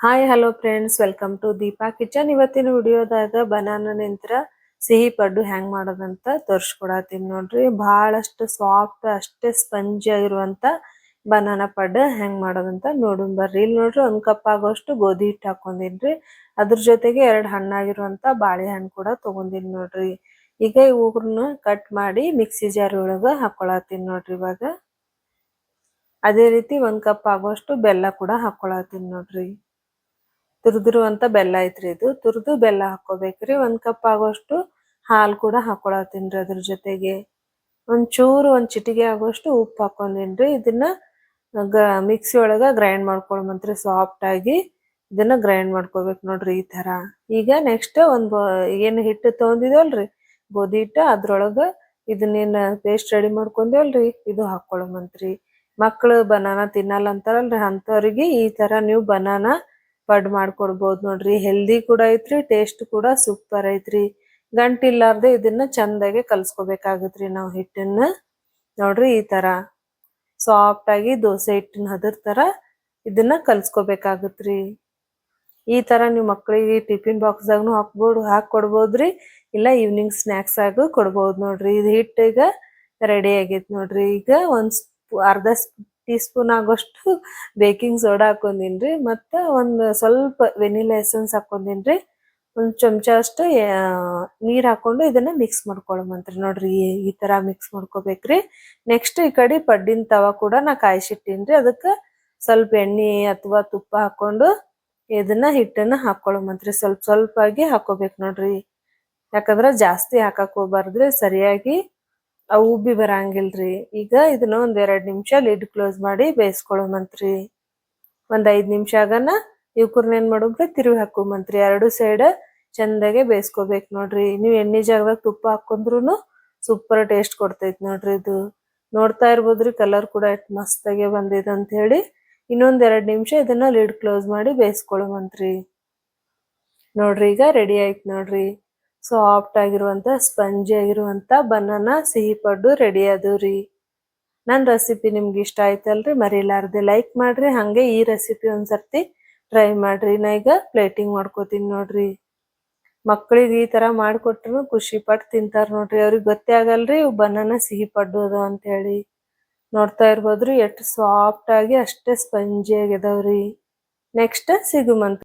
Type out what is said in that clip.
Hi hello friends welcome to Deepa kitchen ಇವತ್ತಿನ ವಿಡಿಯೋದಾಗ banana ನಿಂತ್ರ ಸಿಹಿ ಪಡ್ಡು ಹೆಂಗ್ ಮಾಡೋದಂತ ತೋರಿಸ್ಕೊಡತ್ತೀನಿ ನೋಡ್ರಿ. ಬಹಳಷ್ಟು ಸಾಫ್ಟ್ ಅಷ್ಟೇ ಸ್ಪಂಜ್ ಆಗಿರುವಂತ ಬನಾನ ಪಡ್ಡು ಹೆಂಗ್ ಮಾಡೋದಂತ ನೋಡೋಣ ಬರ್ರಿ. ಇಲ್ಲಿ ನೋಡ್ರಿ ಒಂದ್ ಕಪ್ ಆಗೋಷ್ಟು ಗೋಧಿ ಹಿಟ್ಟು ಹಾಕೊಂಡಿನ್ರಿ ಅದ್ರ ಜೊತೆಗೆ ಎರಡು ಹಣ್ಣಾಗಿರುವಂತ ಬಾಳೆಹಣ್ಣು ಕೂಡ ತಗೊಂಡಿನಿ ನೋಡ್ರಿ. ಈಗ ಇವ್ರನ್ನ ಕಟ್ ಮಾಡಿ ಮಿಕ್ಸಿ ಜಾರ್ ಒಳಗ ಹಾಕೊಳತ್ತೀನಿ ನೋಡ್ರಿ ಇವಾಗ. ಅದೇ ರೀತಿ ಒಂದ್ ಕಪ್ ಆಗೋಷ್ಟು ಬೆಲ್ಲ ಕೂಡ ಹಾಕೊಳತ್ತೀನಿ ನೋಡ್ರಿ. ತುರಿದಿರುವಂತ ಬೆಲ್ಲ ಐತ್ರಿ ಇದು. ತುರಿದು ಬೆಲ್ಲ ಹಾಕೋಬೇಕ್ರಿ ಒಂದ್ ಕಪ್ ಆಗೋಷ್ಟು ಹಾಲು ಕೂಡ ಹಾಕೊಳತ್ತೀನ್ರಿ ಅದ್ರ ಜೊತೆಗೆ. ಒಂಚೂರು ಚೂರು ಒಂದ್ ಚಿಟಿಗೆ ಆಗೋಷ್ಟು ಉಪ್ಪು ಹಾಕೊಂಡಿನ್ರಿ ಇದನ್ನ ಮಿಕ್ಸಿ ಒಳಗ ಗ್ರೈಂಡ್ ಮಾಡ್ಕೊಳ್ಬಂತ್ರಿ ಸಾಫ್ಟ್ ಆಗಿ. ಇದನ್ನ ಗ್ರೈಂಡ್ ಮಾಡ್ಕೋಬೇಕು ನೋಡ್ರಿ ಈ ತರ ಈಗ ನೆಕ್ಸ್ಟ್ ಒಂದ್ ಏನ್ ಹಿಟ್ಟು ತಗೊಂಡಿದೇವಲ್ರಿ ಗೋಧಿ ಹಿಟ್ಟು ಅದ್ರೊಳಗ ಇದನ್ನೇನ್ ಪೇಸ್ಟ್ ರೆಡಿ ಮಾಡ್ಕೊಂಡೇವಲ್ರಿ? ಇದು ಹಾಕೊಳಮಂತ್ರಿ ಮಕ್ಕಳು ಬನಾನಾ ತಿನ್ನಲ್ಲ ಅಂತಾರಲ್ರಿ ಅಂತವ್ರಿಗೆ ಈ ತರ ನೀವು ಬನಾನಾ ಪಡ್ ಮಾಡ್ಕೊಡ್ಬೋದು ನೋಡ್ರಿ. ಹೆಲ್ದಿ ಕೂಡ ಐತ್ರಿ ಟೇಸ್ಟ್ ಕೂಡ ಸೂಪರ್ ಐತ್ರಿ. ಗಂಟಿಲ್ಲಾರ್ದೆ ಇದನ್ನ ಚಂದಾಗೆ ಕಲ್ಸ್ಕೋಬೇಕಾಗತ್ರಿ ನಾವು ಹಿಟ್ಟನ್ನ. ನೋಡ್ರಿ ಈ ತರ ಸಾಫ್ಟ್ ಆಗಿ ದೋಸೆ ಹಿಟ್ಟಿನ ಹದರ್ ತರ ಇದನ್ನ ಕಲ್ಸ್ಕೋಬೇಕಾಗತ್ರಿ. ಈ ತರ ನೀವು ಮಕ್ಕಳಿಗೆ ಟಿಫಿನ್ ಬಾಕ್ಸ್ದಾಗನು ಹಾಕ್ಬೋದು ಹಾಕಿ ಕೊಡ್ಬೋದ್ರಿ ಇಲ್ಲ ಈವ್ನಿಂಗ್ ಸ್ನಾಕ್ಸ್ ಆಗು ಕೊಡ್ಬೋದು ನೋಡ್ರಿ. ಇದು ಹಿಟ್ಟು ಈಗ ರೆಡಿ ಆಗೈತಿ ನೋಡ್ರಿ. ಈಗ ಒಂದ್ ಅರ್ಧ ಟೀ ಸ್ಪೂನ್ ಆಗೋಷ್ಟು ಬೇಕಿಂಗ್ ಸೋಡಾ ಹಾಕೊಂಡಿನ್ರಿ ಮತ್ತು ಒಂದು ಸ್ವಲ್ಪ ವೆನಿಲಾ ಎಸೆನ್ಸ್ ಹಾಕೊಂಡಿನ್ರಿ ಒಂದು ಚಮಚ ಅಷ್ಟು ನೀರು ಹಾಕೊಂಡು ಇದನ್ನ ಮಿಕ್ಸ್ ಮಾಡ್ಕೊಳಮಂತ್ರಿ ನೋಡ್ರಿ ಈ ತರ ಮಿಕ್ಸ್ ಮಾಡ್ಕೋಬೇಕ್ರಿ. ನೆಕ್ಸ್ಟ್ ಈ ಕಡೆ ಪಡ್ಡಿನ ತವ ಕೂಡ ನಾ ಕಾಯಿಸಿಟ್ಟಿನ್ರಿ. ಅದಕ್ಕೆ ಸ್ವಲ್ಪ ಎಣ್ಣೆ ಅಥವಾ ತುಪ್ಪ ಹಾಕೊಂಡು ಇದನ್ನ ಹಿಟ್ಟನ್ನ ಹಾಕೊಳಮಂತ್ರಿ ಸ್ವಲ್ಪ ಸ್ವಲ್ಪ ಆಗಿ ಹಾಕೋಬೇಕು ನೋಡ್ರಿ. ಯಾಕಂದ್ರೆ ಜಾಸ್ತಿ ಹಾಕಕ್ಕೆ ಹೋಗ್ಬಾರ್ದ್ರಿ. ಸರಿಯಾಗಿ ಅವು ಉಬ್ಬಿ ಬರಂಗಿಲ್ರಿ. ಈಗ ಇದನ್ನ ಒಂದ್ ಎರಡ್ ನಿಮಿಷ ಲಿಡ್ ಕ್ಲೋಸ್ ಮಾಡಿ ಬೇಯಿಸ್ಕೊಳಮಂತ್ರಿ ಒಂದ್ ಐದ್ ನಿಮಿಷ ಆಗನ ಇವ್ಕರ್ನ ಏನ್ ಮಾಡೋಬ್ರಿ ತಿರುವಿ ಹಾಕೋಮಂತ್ರಿ ಎರಡು ಸೈಡ್ ಚಂದಾಗೆ ಬೇಯಿಸ್ಕೋಬೇಕು ನೋಡ್ರಿ. ನೀವ್ ಎಣ್ಣೆ ಜಾಗದಾಗ ತುಪ್ಪ ಹಾಕೊಂಡ್ರು ಸೂಪರ್ ಟೇಸ್ಟ್ ಕೊಡ್ತೈತಿ ನೋಡ್ರಿ ಇದು. ನೋಡ್ತಾ ಇರ್ಬೋದ್ರಿ, ಕಲರ್ ಕೂಡ ಎಷ್ಟು ಮಸ್ತಾಗೆ ಬಂದಿದೆ ಅಂತ ಹೇಳಿ. ಇನ್ನೊಂದ್ ಎರಡ್ ನಿಮಿಷ ಇದನ್ನ ಲಿಡ್ ಕ್ಲೋಸ್ ಮಾಡಿ ಬೇಯಿಸ್ಕೊಳಮಂತ್ರಿ ನೋಡ್ರಿ ಈಗ ರೆಡಿ ಆಯ್ತು ನೋಡ್ರಿ. ಸಾಫ್ಟ್ ಆಗಿರುವಂತ, ಸ್ಪಂಜಿ ಆಗಿರುವಂತ ಬನಾನ ಸಿಹಿ ಪಡ್ಡು ರೆಡಿ ರೀ. ನನ್ನ ರೆಸಿಪಿ ನಿಮ್ಗೆ ಇಷ್ಟ ಆಯ್ತಲ್ರಿ, ಮರಿಲಾರ್ದೆ ಲೈಕ್ ಮಾಡ್ರಿ, ಹಂಗೆ ಈ ರೆಸಿಪಿ ಒಂದ್ಸರ್ತಿ ಟ್ರೈ ಮಾಡ್ರಿ. ನಾ ಈಗ ಪ್ಲೇಟಿಂಗ್ ಮಾಡ್ಕೋತೀನಿ ನೋಡ್ರಿ. ಮಕ್ಕಳಿಗೆ ಈ ತರ ಮಾಡಿಕೊಟ್ರು ಖುಷಿ ಪಟ್ಟು ತಿಂತಾರ ನೋಡ್ರಿ. ಅವ್ರಿಗೆ ಗೊತ್ತೇ ಆಗಲ್ರಿ ಬನಾನ ಸಿಹಿ ಪಡ್ಡು ಅದು ಅಂತ ಹೇಳಿ. ನೋಡ್ತಾ ಇರ್ಬೋದ್ರಿ, ಎಷ್ಟು ಸಾಫ್ಟ್ ಆಗಿ ಅಷ್ಟೇ ಸ್ಪಂಜಿ ಆಗಿದಾವ್ರಿ ನೆಕ್ಸ್ಟ್ ಸಿಗುಮಂತ.